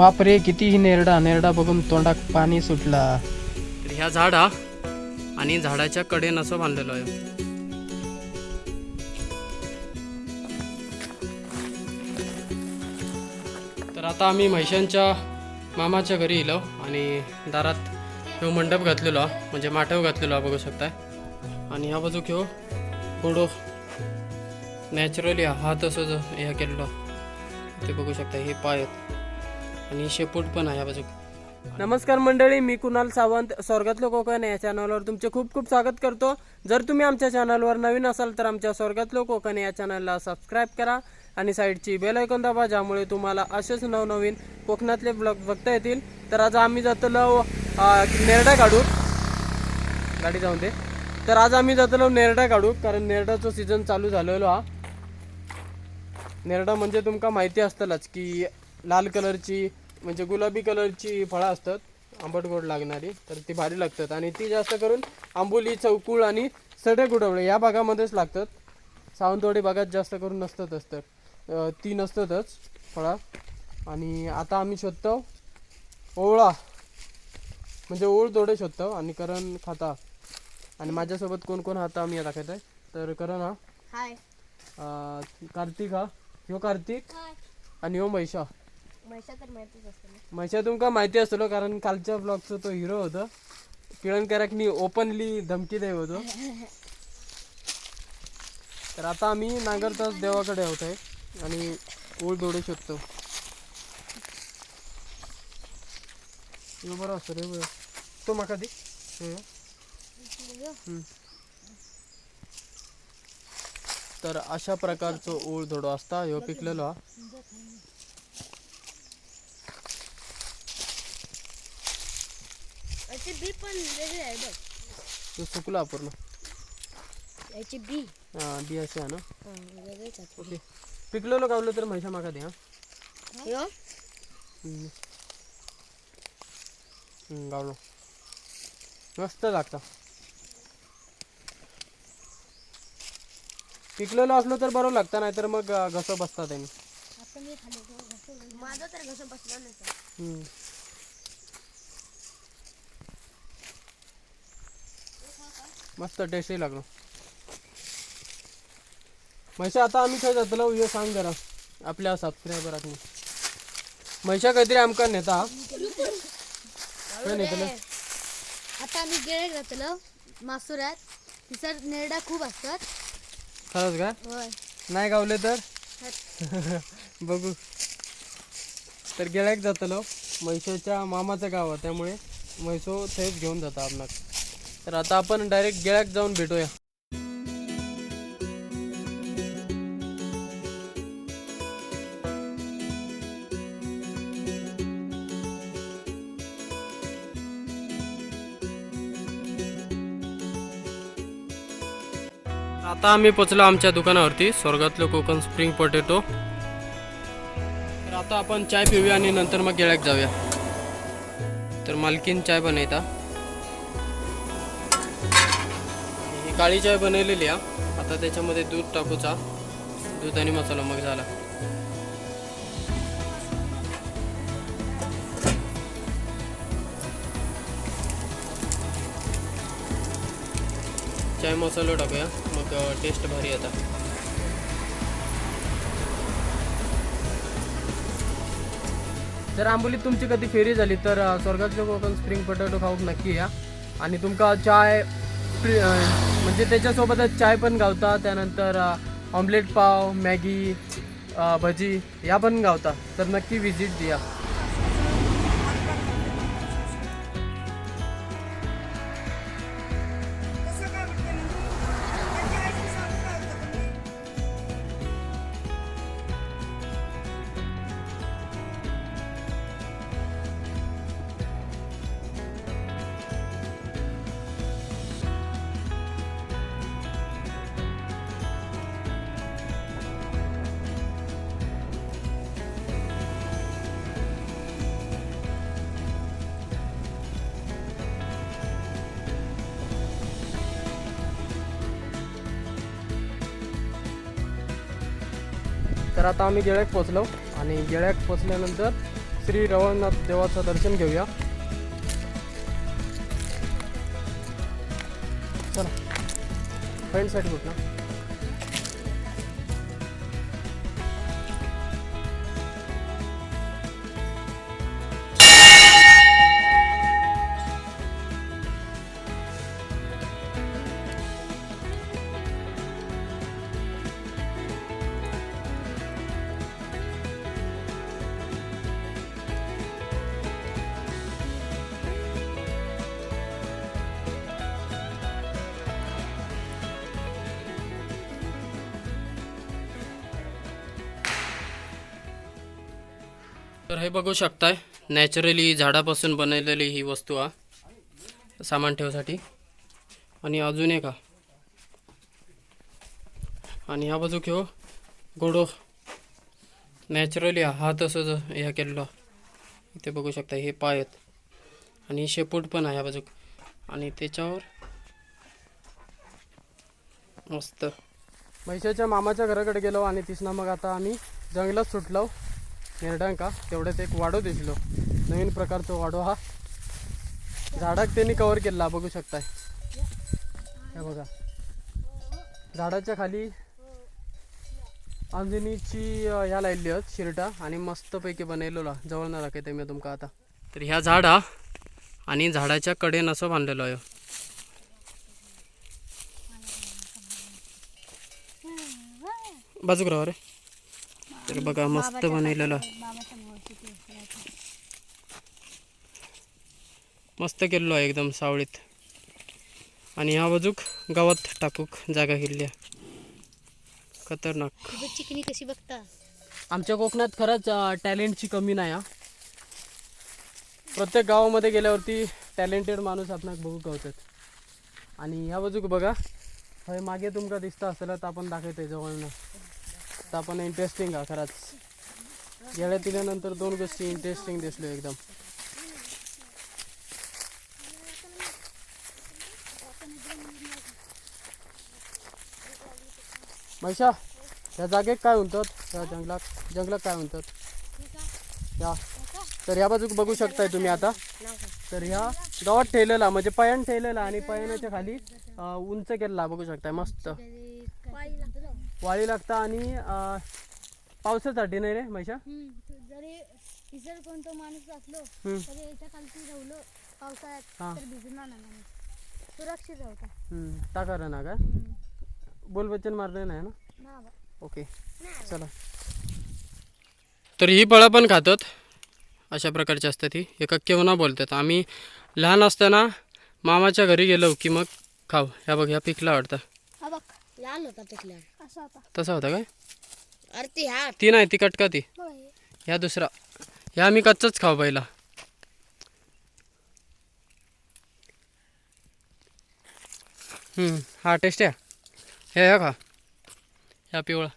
बापरे कितीही नेरडा नेरडा बघून तोंडात पाणी सुटला. तर ह्या झाड आणि झाडाच्या कडेन असं बांधलेलो आहे. तर आता आम्ही म्हैशांच्या मामाच्या घरी येलो आणि दारात ह्यो मंडप घातलेलो हा म्हणजे माठव घातलेलो हा बघू शकताय. आणि ह्या बाजूक ह्यो थोडो नॅचरली हा तसं हे केलेलो ते बघू शकता हे पाय आहेत. आणि शेपूट पण आहे बाजूक नमस्कार मंडळी मी कुणाल सावंत स्वर्गातलं कोकण या चॅनलवर तुमचे खूप खूप स्वागत करतो. जर तुम्ही आमच्या चॅनलवर नवीन असाल तर आमच्या स्वर्गातलं कोकण या चॅनलला सबस्क्राईब करा आणि साईडची बेल ऐकून दाबा ज्यामुळे तुम्हाला असेच नवनवीन कोकणातले ब्लॉग बघता येतील. तर आज आम्ही जातलो नेरडा काढू गाडी जाऊन दे. तर आज आम्ही जातलो नेरडा काढू कारण नेरडाचं सीझन चालू झालेलो हा. नेरडा म्हणजे तुमका माहिती असतलच की लाल कलरची म्हणजे गुलाबी कलरची फळं असतात आंबट गोड लागणारी तर ती भारी लागतात. आणि ती जास्त करून आंबोली चौकुळ आणि सडे गुडवळे या भागामध्येच लागतात. सावंतवाडी भागात जास्त करून नसतातच तर. ती नसतातच फळं. आणि आता आम्ही शोधतो ओवळा. म्हणजे ओळ थोडे शोधतो आणि करण खाता. आणि माझ्यासोबत कोण कोण हाता आम्ही दाखवत आहे तर करण हा. कार्तिक हा. ह्यो कार्तिक आणि ह्यो मैशा म्हैसा तर माहितीच तुमका माहिती असतो कारण कालच्या ब्लॉगचा तो हिरो होता. किळणकराकनी ओपनली धमकी देव होतो. तर आता आम्ही नांगरताच देवाकडे आहोत आहे आणि ओळ दोडू शकतो. बरं असतो रे तो माका दे. तर अशा प्रकारचं ओळ धोडो असता ह्यो पिकलेलो हा. याची बी पण वेगळी आहे बघ. तो सुकला पूर्ण. याची बी. हा बी असे आहे ना? हा, वेगळीच आहे ओके. पिकलेलो गावलं तर म्हैसा मागा दे हा. ह्यो हम्म. हम्म, गावलो. मस्त लागता. पिकलेलो असलो तर बरं लागतं नाहीतर मग अं, घसं बसता त्यांनी. माझा तर घसं बसला नाही मस्त टेस्टी लागलो. म्हैसा आता आम्ही काय जातलो हे सांग जरा. आपल्या सबस्क्रायबरांनी म्हैसा काहीतरी आमका नेता? काय नेतलं आता आम्ही गेळे घातलो मासुरात. तिसर नेरडा खूप असतात. खरंच का? होय. नाही गावले तर? बघू. तर गिळायक जातलो म्हैसाच्या मामाचं गाव आहे त्यामुळे म्हैसो थंयच घेऊन जाता आपणाक तर आता आपण डायरेक्ट गिळायक जाऊन भेटूया. आता आम्ही पोचलो आमच्या दुकानावरती स्वर्गातलं कोकण स्प्रिंग पोटॅटो तर आता आपण चाय पिऊया आणि नंतर मग गिळायक जाऊया. तर मालकीन चाय बनवता. काळी चाय बनवलेली हा आता त्याच्यामध्ये दूध टाकूचा दूध आणि मसाला मग झाला. चाय मसाला टाकूया. मग टेस्ट भारी येतात जर आंबोलीत तुमची कधी फेरी झाली तर अ, कोकण स्प्रिंग पोटॅटो खाऊक नक्की या. आणि तुमका चाय म्हणजे त्याच्यासोबतच चाय पण गावता त्यानंतर ऑमलेट पाव मॅगी भजी या पण गावता. तर नक्की व्हिजिट द्या. तर आता आम्ही गेळ्याक पोचलो आणि गेळ्याक पोचल्यानंतर श्री रवळनाथ देवाचं दर्शन घेऊया. चला. फ्रेंडसाठी साईड तर हे बघू शकताय नॅचरली झाडापासून बनवलेली ही वस्तू हा सामान ठेवसाठी. आणि अजून एक आणि ह्या बाजूक हो गोडो. नॅचरली हा तसंच ह्या केलेलो. इथे बघू शकता हे पाय आहेत. आणि शेपूट पण आहे ह्या बाजूक. आणि त्याच्यावर मस्त. म्हैशाच्या मामाच्या घराकडे गेलो आणि तिसना मग आता आम्ही जंगलात सुटलो. नेरडांका तेवढ्यात एक वाडो दिसलो. नवीन प्रकारचा वाडो हा. झाडाक त्यांनी कवर केला बघू शकताय. हे बघा. झाडाच्या खाली अंजनीची ह्या लायल्ली आहेत शिरटा आणि मस्तपैकी बनवलेला. जवळ ना दाखवते मी तुमका आता. तर ह्या झाड आणि झाडाच्या कडेन असं बांधलेलो आहे. बाजूक राहा रे तर बघा मस्त बनवलेलं. मस्त केलेलो आहे एकदम सावळीत. आणि ह्या बाजूक गावात टाकूक जागा केली आहे. खतरनाक. चिकनी कशी बघता आमच्या कोकणात खरंच टॅलेंटची कमी नाही हा. प्रत्येक गावामध्ये गेल्यावरती टॅलेंटेड माणूस आपणाक बघू गावतात आणि ह्या बाजूक बघा हय मागे तुमका दिसता असेल तर आपण दाखवतोय जवळनं. तर आपण इंटरेस्टिंग हा खरंच. गेल्या दिल्यानंतर दोन गोष्टी इंटरेस्टिंग दिसलो एकदम. मैशा या जागेत काय म्हणतात या जंगलात जंगलात काय म्हणतात या. तर या बाजूक बघू शकताय तुम्ही आता. तर ह्या गावात ठेवलेला म्हणजे पयण ठेवलेला आणि पयणाच्या खाली उंच केलेला बघू शकताय मस्त. वाळी लागता आणि अं, पावसासाठी नाही रे मैशा जरी इतर कोणतं माणूस असलो हम्म. तरी याच्या खालती राहिलो पावसाळ्यात हा. तर भिजणार नाही माणूस सुरक्षित राहता हम्म, टाका ना का बोल बच्चन मारले नाही ना? ना बा. ओके चला. तर ही फळं पण खातात अशा प्रकारची असतात ही. एका केवना बोलतात. आम्ही लहान असताना मामाच्या घरी गेलो की मग खाऊ. ह्या बघ ह्या पिकला वाटतं. हा बघ. लाल होता पिकल्या असा होता. तसा होता काय? अरे ती हा. ती नाही ती कटका ती. होय. ह्या दुसरा. ह्या आम्ही कच्चाच खाऊ पहिला. हम्म, हा टेस्ट आहे. हे ह्या खा. ह्या पिवळा.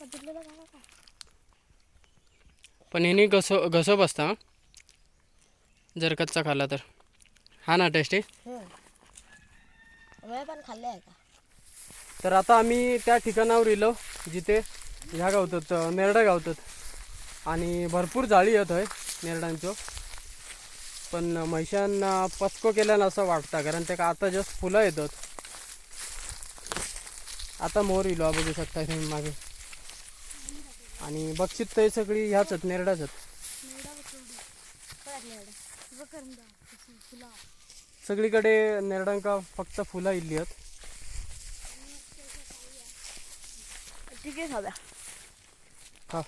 बघा का. पण ह्यानी घसो घसो बसता हा. जर कच्चा खाल्ला तर. हा ना टेस्ट आहे? पण खाल्ले आहे का? तर आता आम्ही त्या ठिकाणावर इलो जिथे ह्या गावतात नेरडा गावतात. आणि भरपूर जाळी येत आहे नेरडांचं. पण म्हैशांना पचको केल्यानं असं वाटतं कारण ते का आता जस्ट फुलं येतात. आता मोर इलो बघू शकता तुम्ही मागे. आणि बक्षीत ते सगळी ह्याच आहेत नेरडाच आहेत. सगळीकडे नेरडांका फक्त फुलं इल्ली आहेत. ठीक आहे खाव्या हा.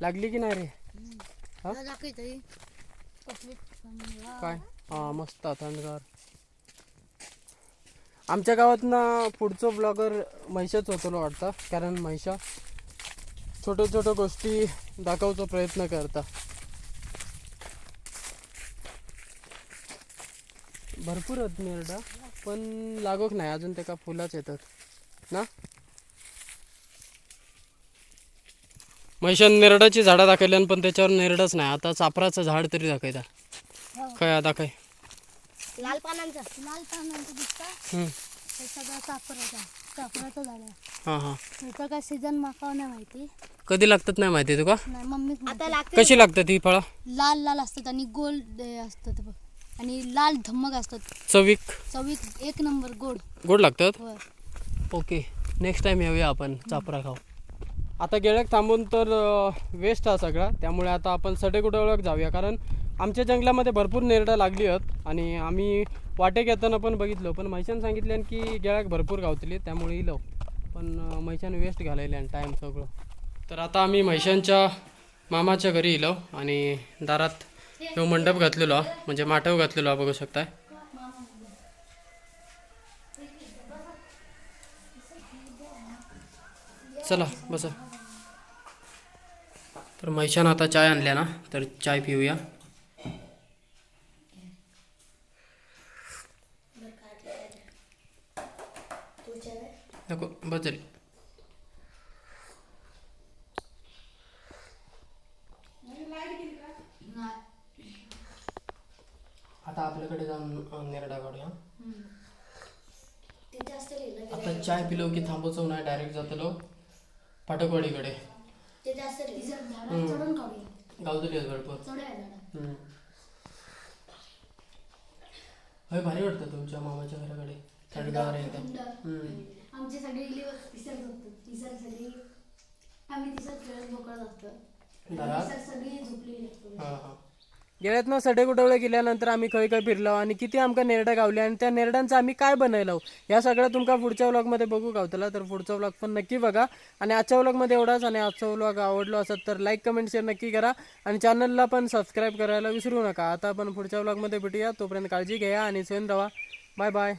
लागली की नाही रे? हा? काय? हा मस्त थंडगार. आमच्या गावात ना पुढचं ब्लॉगर म्हैशाच होतो वाटतं. कारण म्हैशा छोट्या छोट्या गोष्टी दाखवचा प्रयत्न करता. भरपूर आहेत नेरडा पण लागोक नाही अजून ते का फुलाच येतात ना? म्हैशान नेरडाची झाडं दाखवल्यान पण त्याच्यावर नेरडच नाही आता चापराचं झाड तरी दाखवता. काय आता काय? लाल पानांचा. लाल पानांचा दिसता. हे सगळं हां हां. त्याचा काय माकाव नाही माहिती. कधी लागतात नाही माहिती तुका? नाही मम्मी आता लागते कशी लागतात ही फळं? लाल लाल असतात आणि गोल अं, असतात बघ. आणि लाल धम्मक असतात. चवीक. चवीत एक नंबर गोड. गोड लागतात? होय. ओके नेक्स्ट टाइम येऊया आपण चापरा खाऊ. आता गेळ्याक थांबून तर वेस्ट हा सगळा. त्यामुळे आता आपण सडेकुटवळक जाऊया. कारण आमच्या जंगलामध्ये भरपूर नेरडा लागली आहेत आणि आम्ही वाटेक येताना पण बघितलं. पण म्हैशान सांगितल्यान की गेळ्याक भरपूर गावतली त्यामुळे इलो. पण म्हैशान वेस्ट घालायल्यान टाईम सगळं. तर आता आम्ही म्हैशांच्या मामाच्या घरी इलो आणि दारात ह्यो मंडप घातलेलो हा, म्हणजे माटव घातलेलो हा बघू शकताय. चला बसा. तर महिशान आता चाय आणल्या ना तर चाय पिऊया. नको बस आता आपल्याकडे जाऊन नेरडा काढूया. आता चाय पिलो की थांबवचो नाही डायरेक्ट जातलो पाटकवाडीकडे गावतली आहेत भरपूर हम्म. होय भारी वाटतं तुमच्या मामाच्या घराकडे. थंडगार आहे. एकदम हम्म. आमचे सगळे इले तिसर झोपतात. तिसर सगळी आम्ही तिसर खेळत मोकळत असतो तिसर सगळी झोपलेली असतो हां हां. गेल्यातनं सडेकुटवळे गेल्यानंतर आम्ही खंय खंय फिरलो आणि किती आमकां नेरडं गावले आणि त्या नेरड्यांचं आम्ही काय बनयलो ह्या सगळं तुमका पुढच्या व्लॉगमध्ये बघू गावतला तर पुढचा व्लॉग पण नक्की बघा. आणि आजच्या व्लॉगमध्ये एवढाच आणि आजचा व्लॉग आवडलो असत तर लाईक कमेंट शेअर नक्की करा. आणि चॅनलला पण सबस्क्राईब करायला विसरू नका. आता आपण पुढच्या व्लॉगमध्ये भेटूया. तोपर्यंत काळजी घ्या आणि स्वयं रवा. Bye bye